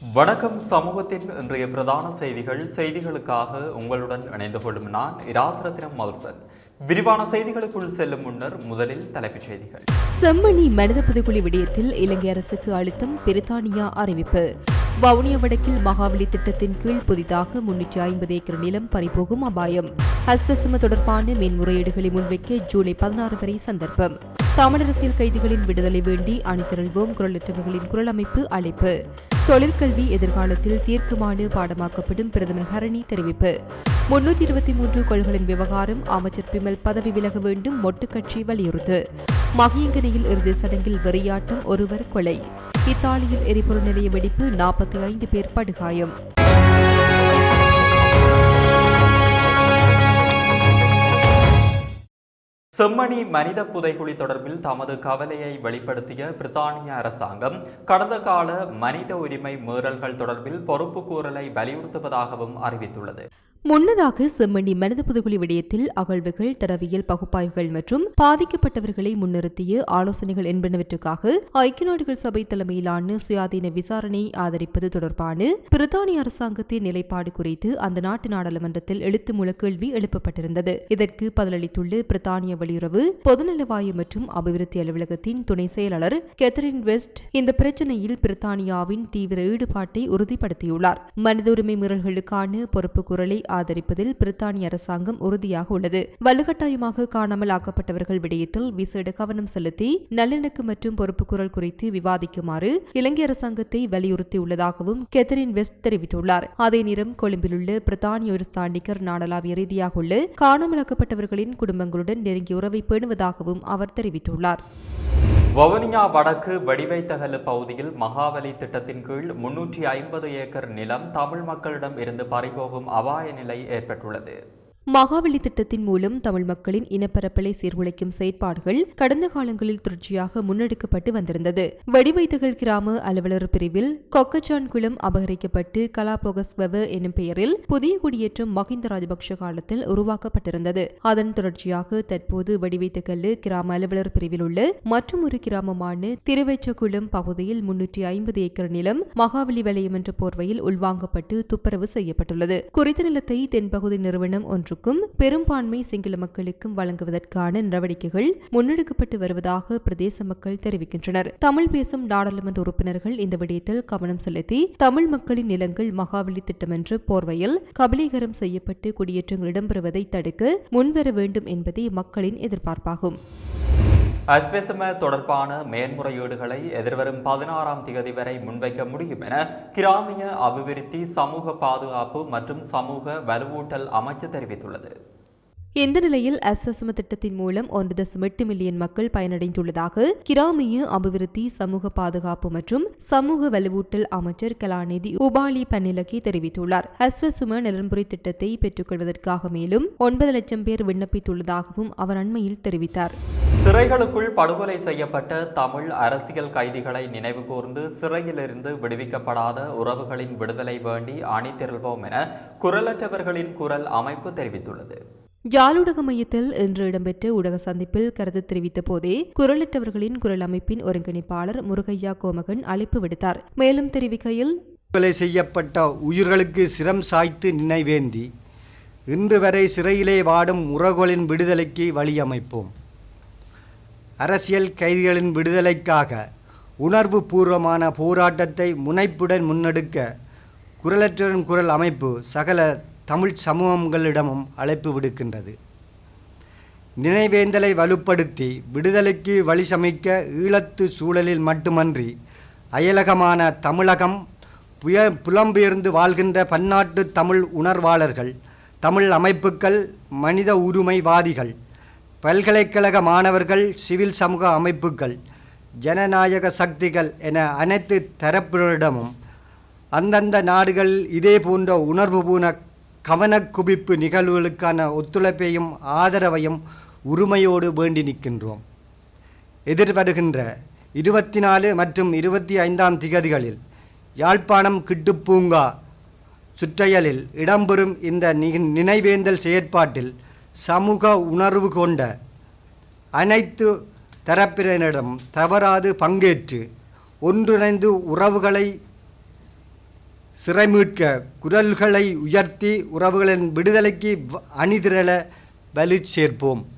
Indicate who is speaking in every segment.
Speaker 1: வணக்கம் சமூகத்தின் இன்றைய பிரதான செய்திகள். செய்திகளுக்காக உங்களுடன் இணைந்து கொள்ளும் நான் இராசரத்தினம் மல்சன். விரிவான செய்திகளுக்குள் செல்லும் முன்னர் முதலில் தலைப்புச் செய்திகள்.
Speaker 2: செம்மணி மனித புதுக்குழி விடயத்தில் இலங்கை அரசுக்கு அழுத்தம் பிரித்தானியா அறிவிப்பு. வவுனியா வடக்கில் மகாவலி திட்டத்தின் கீழ் புதிதாக முன்னூற்றி ஐம்பது ஏக்கர் நிலம் பறிபோகும் அபாயம். அஸ்வசம தொடர்பான மேன்முறையீடுகளை முன்வைக்க ஜூலை பதினாறு வரை சந்தர்ப்பம். தமிழரசியல் கைதிகளின் விடுதலை வேண்டி அணிதிரள்வோம். குரலற்றவர்களின் குரல் அமைப்பு அழைப்பு. தொழிற்கல்வி எதிர்காலத்தில் தீர்க்கமான பாடமாக்கப்படும் பிரதமர் ஹரணி தெரிவிப்பு. முன்னூற்றி இருபத்தி மூன்று கொள்களின் விவகாரம் அமைச்சர் பிமல் பதவி விலக வேண்டும் மொட்டு கட்சி வலியுறுத்து. மகியங்கனையில் இறுதி சடங்கில் வெறியாட்டம் ஒருவர் கொலை. இத்தாலியில் எரிபொருள் நிலைய வெடிப்பு நாற்பத்தி ஐந்து பேர் படுகாயம்.
Speaker 1: செம்மணி மனித புதைகுழி தொடர்பில் தமது கவலையை வெளிப்படுத்திய பிரித்தானிய அரசாங்கம் கடந்த கால மனித உரிமை மீறல்கள் தொடர்பில் பொறுப்புக்கூறலை வலியுறுத்துவதாகவும் அறிவித்துள்ளது.
Speaker 2: முன்னதாக செம்மணி மனித புதுகுழி விடயத்தில் அகழ்வுகள் தரவியல் பகுப்பாய்வுகள் மற்றும் பாதிக்கப்பட்டவர்களை முன்னிறுத்திய ஆலோசனைகள் என்பனவற்றுக்காக ஐக்கிய நாடுகள் சபை தலைமையிலான சுயாதீன விசாரணை ஆதரிப்பது தொடர்பான பிரித்தானிய அரசாங்கத்தின் நிலைப்பாடு குறித்து அந்த நாட்டு நாடாளுமன்றத்தில் எழுத்து மூல கேள்வி எழுப்பப்பட்டிருந்தது. இதற்கு பதிலளித்துள்ள பிரித்தானிய வெளியுறவு பொதுநலவாயு மற்றும் அபிவிருத்தி அலுவலகத்தின் துணை செயலாளர் கேத்தரின் வெஸ்ட் இந்த பிரச்சினையில் பிரித்தானியாவின் தீவிர ஈடுபாட்டை உறுதிப்படுத்தியுள்ளார். மனித உரிமை மீறல்களுக்கான பொறுப்பு குரலை ஆதரிப்பதில் பிரித்தானிய அரசாங்கம் உறுதியாக உள்ளது. வலுக்கட்டாயமாக காணாமல் ஆக்கப்பட்டவர்கள் விடயத்தில் விசேட கவனம் செலுத்தி நல்லிணக்கு மற்றும் பொறுப்புக்குரல் குறித்து விவாதிக்குமாறு இலங்கை அரசாங்கத்தை வலியுறுத்தியுள்ளதாகவும் கெத்தரின் வெஸ்ட் தெரிவித்துள்ளார். அதே நேரம் கொழும்பிலுள்ள பிரித்தானிய ஒரு ஸ்தானிகர் நாடளாவிய ரீதியாக உள்ள காணாமலாக்கப்பட்டவர்களின் குடும்பங்களுடன் நெருங்கிய உறவை பேணுவதாகவும் அவர் தெரிவித்துள்ளார்.
Speaker 1: வவுனியா வடக்கு வடிவைத்தகலு பகுதியில் மகாவலி திட்டத்தின் கீழ் முன்னூற்றி ஐம்பது ஏக்கர் நிலம் தமிழ் மக்களிடம் இருந்து பறிபோகும் அபாய நிலை ஏற்பட்டுள்ளது.
Speaker 2: மகாவலி திட்டத்தின் மூலம் தமிழ் மக்களின் இனப்பரப்பலை சீர்குலைக்கும் செயற்பாடுகள் கடந்த காலங்களில் தொடர்ச்சியாக முன்னெடுக்கப்பட்டு வந்திருந்தது. வெடிவைத்துகள் கிராம அலுவலர் பிரிவில் கொக்கச்சான்குளம் அபகரிக்கப்பட்டு கலாபோகஸ்வவ எனும் பெயரில் புதிய குடியேற்றம் மஹிந்த ராஜபக்ஷ காலத்தில் உருவாக்கப்பட்டிருந்தது. அதன் தொடர்ச்சியாக தற்போது வெடிவைத்துக்கல்லு கிராம அலுவலர் பிரிவில் உள்ள மற்றொரு கிராமமான திருவெச்சகுளம் பகுதியில் முன்னூற்றி ஐம்பது ஏக்கர் நிலம் மகாவலி வலயம் என்ற போர்வையில் உள்வாங்கப்பட்டு துப்புரவு செய்யப்பட்டுள்ளது. குறித்த நிலத்தை தென்பகுதி நிறுவனம் ஒன்று மக்களுக்கும் பெரும்பான்மை சிங்கள மக்களுக்கும் வழங்குவதற்கான நடவடிக்கைகள் முன்னெடுக்கப்பட்டு வருவதாக பிரதேச மக்கள் தெரிவிக்கின்றனர். தமிழ் பேசும் நாடாளுமன்ற உறுப்பினர்கள் இந்த விடயத்தில் கவனம் செலுத்தி தமிழ் மக்களின் நிலங்கள் மகாவலி திட்டம் என்ற போர்வையில் கபலீகரம் செய்யப்பட்டு குடியேற்றங்கள் இடம்பெறுவதை தடுக்க முன்வர வேண்டும் என்பதே மக்களின் எதிர்பார்ப்பாகும்.
Speaker 1: அஸ்வசம தொடர்பான மேன்முறையீடுகளை எதிர்வரும் பதினாறாம் தேதி வரை முன்வைக்க முடியும் என கிராமிய அபிவிருத்தி சமூக பாதுகாப்பு மற்றும் சமூக வலுவூட்டல் அமைச்சு தெரிவித்துள்ளது.
Speaker 2: இந்த நிலையில் அஸ்வசம திட்டத்தின் மூலம் ஒன்று தசம் எட்டு மில்லியன் மக்கள் பயனடைந்துள்ளதாக கிராமிய அபிவிருத்தி சமூக பாதுகாப்பு மற்றும் சமூக வலுவூட்டல் அமைச்சர் கலாநிதி உபாலி பன்னிலக்கி தெரிவித்துள்ளார். அஸ்வசும நிலம்புரி திட்டத்தை பெற்றுக்கொள்வதற்காக மேலும் ஒன்பது லட்சம் பேர் விண்ணப்பித்துள்ளதாகவும் அவர் அண்மையில் தெரிவித்தார்.
Speaker 1: சிறைகளுக்குள் படுகொலை செய்யப்பட்ட தமிழ் அரசியல் கைதிகளை நினைவு கூர்ந்து சிறையிலிருந்து விடுவிக்கப்படாத உறவுகளின் விடுதலை வேண்டி அணிதிரள்வோம் என குரலற்றவர்களின் குரல் அமைப்பு தெரிவித்துள்ளது.
Speaker 2: ஜாலூடக மையத்தில் இன்று இடம்பெற்ற ஊடக சந்திப்பில் கருத்து தெரிவித்த போதே குரலிட்டவர்களின் குரல் அமைப்பின் ஒருங்கிணைப்பாளர் முருகையா கோமகன் அழைப்பு விடுத்தார். மேலும் தெரிவிக்கையில்
Speaker 3: கொலை செய்யப்பட்ட உயிர்களுக்கு சிரம் சாய்த்து நினைவேந்தி இன்று வரை சிறையிலே வாடும் உறவுகளின் விடுதலைக்கு வழியமைப்போம் அரசியல் கைதிகளின் விடுதலைக்காக உணர்வு பூர்வமான போராட்டத்தை முனைப்புடன் முன்னெடுக்க குரலற்றவரின் குரல் அமைப்பு சகல தமிழ் சமூகங்களிடமும் அழைப்பு விடுக்கின்றது. நினைவேந்தலை வலுப்படுத்தி விடுதலைக்கு வழி சமைக்க ஈழத்து சூழலில் மட்டுமன்றி அயலகமான தமிழகம் புய புலம்பெயர்ந்து வாழ்கின்ற பன்னாட்டு தமிழ் உணர்வாளர்கள் தமிழ் அமைப்புக்கள் மனித உரிமைவாதிகள் பல்கலைக்கழக மாணவர்கள் சிவில் சமூக அமைப்புகள் ஜனநாயக சக்திகள் என அனைத்து தரப்பினரிடமும் அந்தந்த நாடுகளில் இதே போன்ற உணர்வுபூர்ண கவனக்குவிப்பு நிகழ்வுகளுக்கான ஒத்துழைப்பையும் ஆதரவையும் உரிமையோடு வேண்டி நிற்கின்றோம். எதிர்வருகின்ற இருபத்தி நாலு மற்றும் இருபத்தி ஐந்தாம் திகதிகளில் யாழ்ப்பாணம் கிட்டுப்பூங்கா சுற்றையலில் இடம்பெறும் இந்த நினைவேந்தல் செயற்பாட்டில் சமூக உணர்வு கொண்ட அனைத்து தரப்பினரிடம் தவறாது பங்கேற்று ஒன்றிணைந்து உறவுகளை சிறை மீட்க குரல்களை உயர்த்தி உறவுகளின் விடுதலைக்கு வ- அணிதிரள வலு சேர்ப்போம்.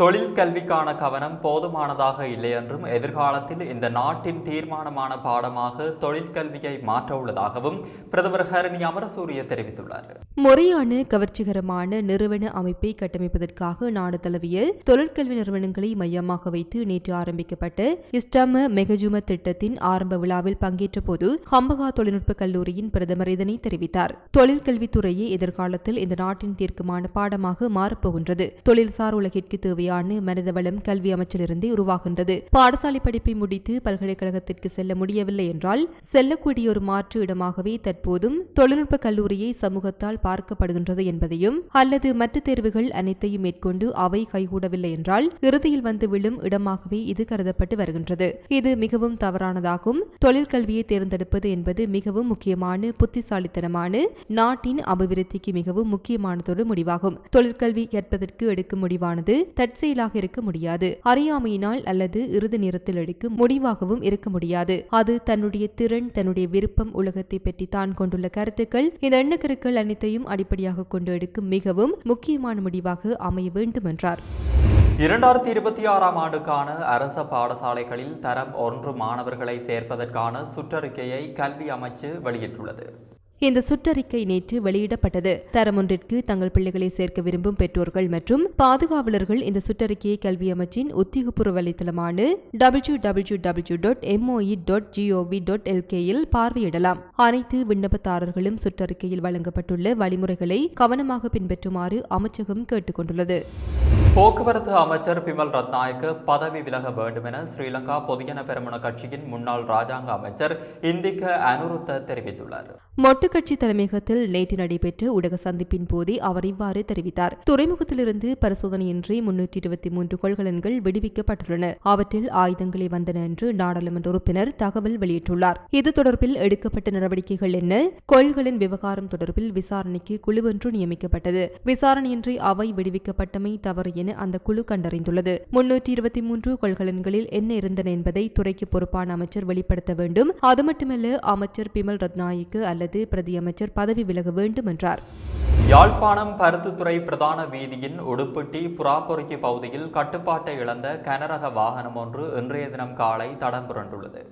Speaker 1: தொழில் கல்விக்கான கவனம் போதுமானதாக இல்லை என்றும் எதிர்காலத்தில் இந்த நாட்டின் தீர்மானமான பாடமாக தொழிற்கல்வியை மாற்ற உள்ளதாகவும் பிரதமர் ஹரணி அமரசூரிய தெரிவித்துள்ளார்.
Speaker 2: முறையான கவர்ச்சிகரமான நிறுவன அமைப்பை கட்டமைப்பதற்காக நாடு தழுவிய தொழிற்கல்வி நிறுவனங்களை மையமாக வைத்து நேற்று ஆரம்பிக்கப்பட்ட இஸ்டாம மெகஜும திட்டத்தின் ஆரம்ப விழாவில் பங்கேற்ற போது ஹம்பகா தொழில்நுட்ப கல்லூரியின் பிரதமர் இதனை தெரிவித்தார். தொழிற்கல்வித்துறையே எதிர்காலத்தில் இந்த நாட்டின் தீர்க்கமான பாடமாக மாறப்போகின்றது. தொழில்சார் உலகிற்கு தேவை தேவையான மனிதவளம் கல்வி அமைச்சிலிருந்தே உருவாகின்றது. பாடசாலை படிப்பை முடித்து பல்கலைக்கழகத்திற்கு செல்ல முடியவில்லை என்றால் செல்லக்கூடிய ஒரு மாற்று இடமாகவே தற்போதும் தொழில்நுட்ப கல்லூரியை சமூகத்தால் பார்க்கப்படுகின்றது என்பதையும் அல்லது மற்ற தேர்வுகள் அனைத்தையும் மேற்கொண்டு அவை கைகூடவில்லை என்றால் இறுதியில் வந்து விழும் இடமாகவே இது கருதப்பட்டு வருகின்றது. இது மிகவும் தவறானதாகும். தொழிற்கல்வியை தேர்ந்தெடுப்பது என்பது மிகவும் முக்கியமான புத்திசாலித்தனமான நாட்டின் அபிவிருத்திக்கு மிகவும் முக்கியமானதொரு முடிவாகும். தொழிற்கல்வி கற்பதற்கு எடுக்கும் முடிவானது தற்செயலாக இருக்க முடியாது. அறியாமையினால் அல்லது இறுதி நேரத்தில் எடுக்கும் முடிவாகவும் இருக்க முடியாது. அது தன்னுடைய திறன் தன்னுடைய விருப்பம் உலகத்தை பற்றி தான் கொண்டுள்ள கருத்துக்கள். இந்த எண்ணக்கருக்கள் அனைத்தையும் அடிப்படையாக கொண்டு எடுக்கும் மிகவும் முக்கியமான முடிவாக அமைய வேண்டும் என்றார்
Speaker 1: இரண்டாயிரத்தி இருபத்தி ஆறாம் ஆண்டுக்கான அரச பாடசாலைகளில் தரம் ஒன்று மாணவர்களை சேர்ப்பதற்கான சுற்றறிக்கையை கல்வி அமைச்சு வெளியிட்டுள்ளது.
Speaker 2: இந்த சுற்றறிக்கை நேற்று வெளியிடப்பட்டது. தரம் ஒன்றிற்கு தங்கள் பிள்ளைகளை சேர்க்க விரும்பும் பெற்றோர்கள் மற்றும் பாதுகாவலர்கள் இந்த சுற்றறிக்கையை கல்வி அமைச்சின் உத்தியோகபூர்வ வலைத்தளமான W W W dot MOE dot GOV dot எல்கேயில் பார்வையிடலாம். அனைத்து விண்ணப்பதாரர்களும் சுற்றறிக்கையில் வழங்கப்பட்டுள்ள வழிமுறைகளை கவனமாக பின்பற்றுமாறு அமைச்சகம் கேட்டுக் கொண்டுள்ளது
Speaker 1: போக்குவரத்து அமைச்சர் பிமல் ரத்நாயக்க பதவி விலக வேண்டும் என ஸ்ரீலங்கா பொதுஜன பெரமுன கட்சியின் முன்னாள் ராஜாங்க அமைச்சர் இந்திக்க அனுருத்த தெரிவித்துள்ளார்.
Speaker 2: மொட்டு கட்சி தலைமையகத்தில் நேற்று நடைபெற்ற ஊடக சந்திப்பின் போதே அவர் இவ்வாறு தெரிவித்தார். துறைமுகத்திலிருந்து பரிசோதனையின்றி முன்னூற்றி இருபத்தி மூன்று கொள்கலன்கள் விடுவிக்கப்பட்டுள்ளன. அவற்றில் ஆயுதங்களே வந்தன என்று நாடாளுமன்ற உறுப்பினர் தகவல் வெளியிட்டுள்ளார். இது தொடர்பில் எடுக்கப்பட்ட நடவடிக்கைகள் என்ன? கொள்களின் விவகாரம் தொடர்பில் விசாரணைக்கு குழு ஒன்று நியமிக்கப்பட்டது. விசாரணையின்றி அவை விடுவிக்கப்பட்டமை தவறு என அந்த குழு கண்டறிந்துள்ளது. முன்னூற்றி இருபத்தி மூன்று கொள்கலன்களில் என்ன இருந்தன என்பதை துறைக்கு பொறுப்பான அமைச்சர் வெளிப்படுத்த வேண்டும். அது மட்டுமல்ல அமைச்சர் பிமல் ரத்நாயக்கு அல்லது பிரதி அமைச்சர் பதவி விலக வேண்டும் என்றார்.
Speaker 1: யாழ்ப்பாணம் பருத்துத்துறை பிரதான வீதியின் உடுப்பட்டி புறாப்பொறுக்கி பகுதியில் கட்டுப்பாட்டை இழந்த கனரக வாகனம் ஒன்று இன்றைய தினம் காலை தடம் புரண்டுள்ளது.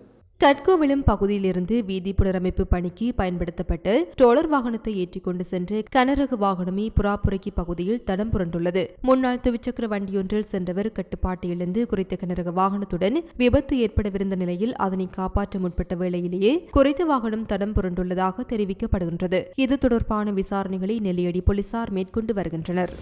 Speaker 2: கட்கோவிளம் பகுதியிலிருந்து வீதி புனரமைப்பு பணிக்கு பயன்படுத்தப்பட்டு டோலர் வாகனத்தை ஏற்றிக்கொண்டு சென்ற கனரக வாகனமே புறாப்புரைக்கி பகுதியில் தடம் புரண்டுள்ளது. முன்னாள் துவிச்சக்கர வண்டியொன்றில் சென்றவர் கட்டுப்பாட்டை இழந்து குறித்த கனரக வாகனத்துடன் விபத்து ஏற்படவிருந்த நிலையில் அதனை காப்பாற்ற முற்பட்ட வேளையிலேயே குறித்த வாகனம் தடம் புரண்டுள்ளதாக தெரிவிக்கப்படுகின்றது. இது தொடர்பான விசாரணைகளை நெல்லியடி போலீசார் மேற்கொண்டு வருகின்றனர்.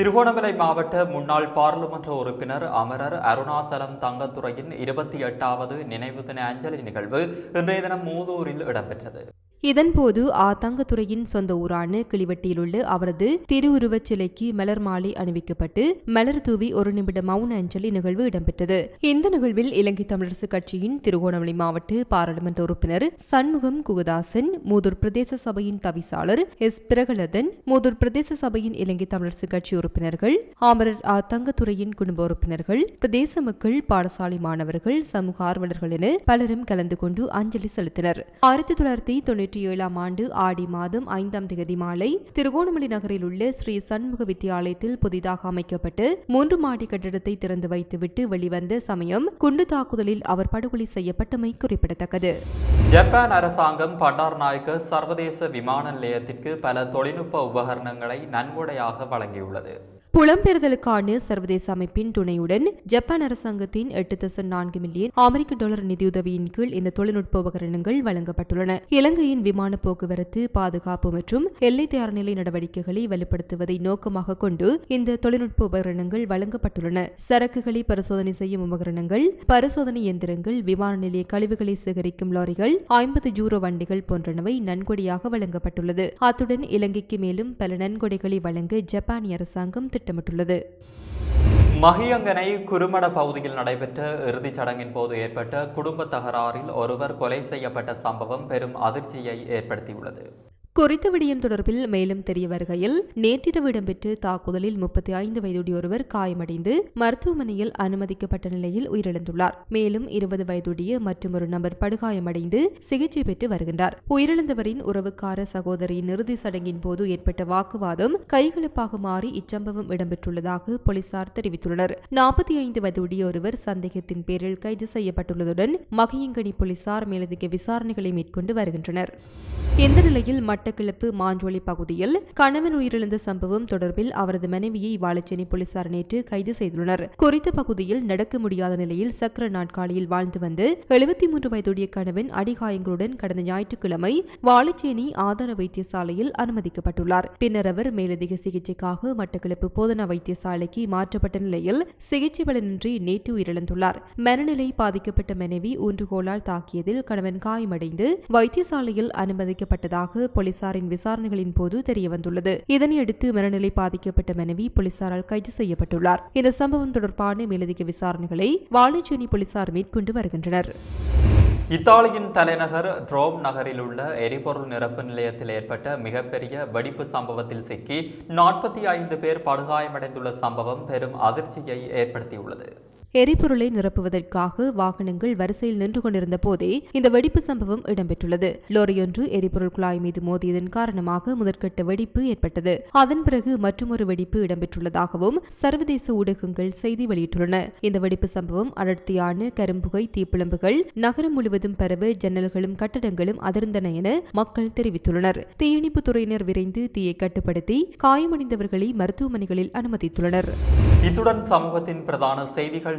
Speaker 1: திருகோணமலை மாவட்ட முன்னாள் பாராளுமன்ற உறுப்பினர் அமரர் அருணாசலம் தங்கத்துறையின் இருபத்தி எட்டாவது நினைவு தின அஞ்சலி நிகழ்வு இன்றைய தினம் மூதூரில் இடம்பெற்றது.
Speaker 2: இதன்போது ஆத்தங்கத்துறையின் சொந்த ஊரான கிளிவட்டியிலுள்ள அவரது திருவுருவச் சிலைக்கு மலர் மாலை அணிவிக்கப்பட்டு மலர் தூவி ஒரு நிமிட மௌன அஞ்சலி நிகழ்வு இடம்பெற்றது. இந்த நிகழ்வில் இலங்கை தமிழரசு கட்சியின் திருகோணமலை மாவட்ட பாராளுமன்ற உறுப்பினர் சண்முகம் குகதாசன் மூதூர் பிரதேச சபையின் தவிசாளர் எஸ். பிரகலதன் மூதூர் பிரதேச சபையின் இலங்கை தமிழரசு கட்சி உறுப்பினர்கள் ஆமரர் ஆ தங்கத்துறையின் குடும்ப உறுப்பினர்கள் பிரதேச மக்கள் பாடசாலை மாணவர்கள் சமூக ஆர்வலர்கள் என பலரும் கலந்து கொண்டு அஞ்சலி செலுத்தினர். ஆயிரத்தி தொள்ளாயிரத்தி தொண்ணூற்றி ஏழாம் ஆண்டு ஆடி மாதம் ஐந்தாம் தேதி மாலை திருகோணமலை நகரில் உள்ள ஸ்ரீ சண்முக வித்தியாலயத்தில் புதிதாக அமைக்கப்பட்டு மூன்று மாடி கட்டிடத்தை திறந்து வைத்துவிட்டு வெளிவந்த சமயம் குண்டு தாக்குதலில் அவர் படுகொலை செய்யப்பட்டமை குறிப்பிடத்தக்கது.
Speaker 1: ஜப்பான் அரசாங்கம் பண்டார்நாயக்க சர்வதேச விமான நிலையத்திற்கு பல தொழில்நுட்ப உபகரணங்களை நன்கொடையாக வழங்கியுள்ளது.
Speaker 2: புலம்பெயர்தலுக்கான சர்வதேச அமைப்பின் துணையுடன் ஜப்பான் அரசாங்கத்தின் எட்டு தசம் நான்கு மில்லியன் அமெரிக்க டாலர் நிதியுதவியின் கீழ் இந்த தொழில்நுட்ப உபகரணங்கள் வழங்கப்பட்டுள்ளன. இலங்கையின் விமான போக்குவரத்து பாதுகாப்பு மற்றும் எல்லை தயார்நிலை நடவடிக்கைகளை வலுப்படுத்துவதை நோக்கமாக கொண்டு இந்த தொழில்நுட்ப உபகரணங்கள் வழங்கப்பட்டுள்ளன. சரக்குகளை பரிசோதனை செய்யும் உபகரணங்கள் பரிசோதனை இயந்திரங்கள் விமான நிலைய கழிவுகளை சேகரிக்கும் லாரிகள் ஐம்பது ஜூரோ வண்டிகள் போன்றனவை நன்கொடையாக வழங்கப்பட்டுள்ளது. அத்துடன் இலங்கைக்கு மேலும் பல நன்கொடைகளை வழங்க ஜப்பானிய அரசாங்கம் திட்டமிட்டுள்ளது.
Speaker 1: மகியங்கனை குருமட பகுதியில் நடைபெற்ற இறுதிச் சடங்கின் போது ஏற்பட்ட குடும்ப தகராறில் ஒருவர் கொலை செய்யப்பட்ட சம்பவம் பெரும் அதிர்ச்சியை ஏற்படுத்தியுள்ளது.
Speaker 2: குறித்த விடயம் தொடர்பில் மேலும் தெரிய வருகையில் நேற்றிரவு இடம்பெற்ற தாக்குதலில் முப்பத்தி ஐந்து வயதுடைய ஒருவர் காயமடைந்து மருத்துவமனையில் அனுமதிக்கப்பட்ட நிலையில் உயிரிழந்துள்ளார். மேலும் இருபது வயதுடைய மற்றொரு நபர் படுகாயமடைந்து சிகிச்சை பெற்று வருகின்றார். உயிரிழந்தவரின் உறவுக்கார சகோதரியின் இறுதி சடங்கின் போது ஏற்பட்ட வாக்குவாதம் கைகலப்பாக மாறி இச்சம்பவம் இடம்பெற்றுள்ளதாக போலீசார் தெரிவித்துள்ளனர். நாற்பத்தி ஐந்து வயதுடைய ஒருவர் சந்தேகத்தின் பேரில் கைது செய்யப்பட்டுள்ளதுடன் மகியங்கனி போலீசார் மேலதிக விசாரணைகளை மேற்கொண்டு வருகின்றனர். இந்த நிலையில் மட்டக்களப்பு மாஞ்சோலை பகுதியில் கணவன் உயிரிழந்த சம்பவம் தொடர்பில் அவரது மனைவியை வாழைச்சேனை போலீசார் நேற்று கைது செய்துள்ளனர். குறித்த பகுதியில் நடக்க முடியாத நிலையில் சக்கர நாட்காலியில் வாழ்ந்து வந்து எழுபத்தி மூன்று வயதுடைய கணவன் அடிகாயங்களுடன் கடந்த ஞாயிற்றுக்கிழமை வாழைச்சேனை ஆதார வைத்தியசாலையில் அனுமதிக்கப்பட்டுள்ளார். பின்னர் அவர் மேலதிக சிகிச்சைக்காக மட்டக்களப்பு போதனா வைத்தியசாலைக்கு மாற்றப்பட்ட நிலையில் சிகிச்சை பலனின்றி நேற்று உயிரிழந்துள்ளார். மனநிலை பாதிக்கப்பட்ட மனைவி ஊன்றுகோலால் தாக்கியதில் கணவன் காயமடைந்து வைத்தியசாலையில் அனுமதிக்கப்பட்டதாக போலீஸ் போலீசாரின் விசாரணைகளின் போது தெரியவந்துள்ளது. இதனையடுத்து மனநிலை பாதிக்கப்பட்ட மனைவி போலீசாரால் கைது செய்யப்பட்டுள்ளார். இந்த சம்பவம் தொடர்பான மேலதிக விசாரணைகளை வாழைச்சேனி போலீசார் மேற்கொண்டு வருகின்றனர்.
Speaker 1: இத்தாலியின் தலைநகர் ரோம் நகரில் உள்ள எரிபொருள் நிரப்பு நிலையத்தில் ஏற்பட்ட மிகப்பெரிய வெடிப்பு சம்பவத்தில் சிக்கி நாற்பத்தி ஐந்து பேர் படுகாயமடைந்துள்ள சம்பவம் பெரும் அதிர்ச்சியை ஏற்படுத்தியுள்ளது.
Speaker 2: எரிபொருளை நிரப்புவதற்காக வாகனங்கள் வரிசையில் நின்று கொண்டிருந்த போதே இந்த வெடிப்பு சம்பவம் இடம்பெற்றுள்ளது. லோரியொன்று எரிபொருள் குழாய் மீது மோதியதன் காரணமாக முதற்கட்ட வெடிப்பு ஏற்பட்டது. அதன் பிறகு மற்றொரு வெடிப்பு இடம்பெற்றுள்ளதாகவும் சர்வதேச ஊடகங்கள் செய்தி வெளியிட்டுள்ளன. இந்த வெடிப்பு சம்பவம் அடர்த்தியான கரும்புகை தீப்பிழம்புகள் நகரம் முழுவதும் பரவ ஜன்னல்களும் கட்டடங்களும் அதிர்ந்தன என மக்கள் தெரிவித்துள்ளனர். தீயணைப்பு துறையினர் விரைந்து தீயை கட்டுப்படுத்தி காயமடைந்தவர்களை மருத்துவமனைகளில் அனுமதித்துள்ளனர்.
Speaker 1: இத்துடன் சமூகத்தின் பிரதான செய்திகள்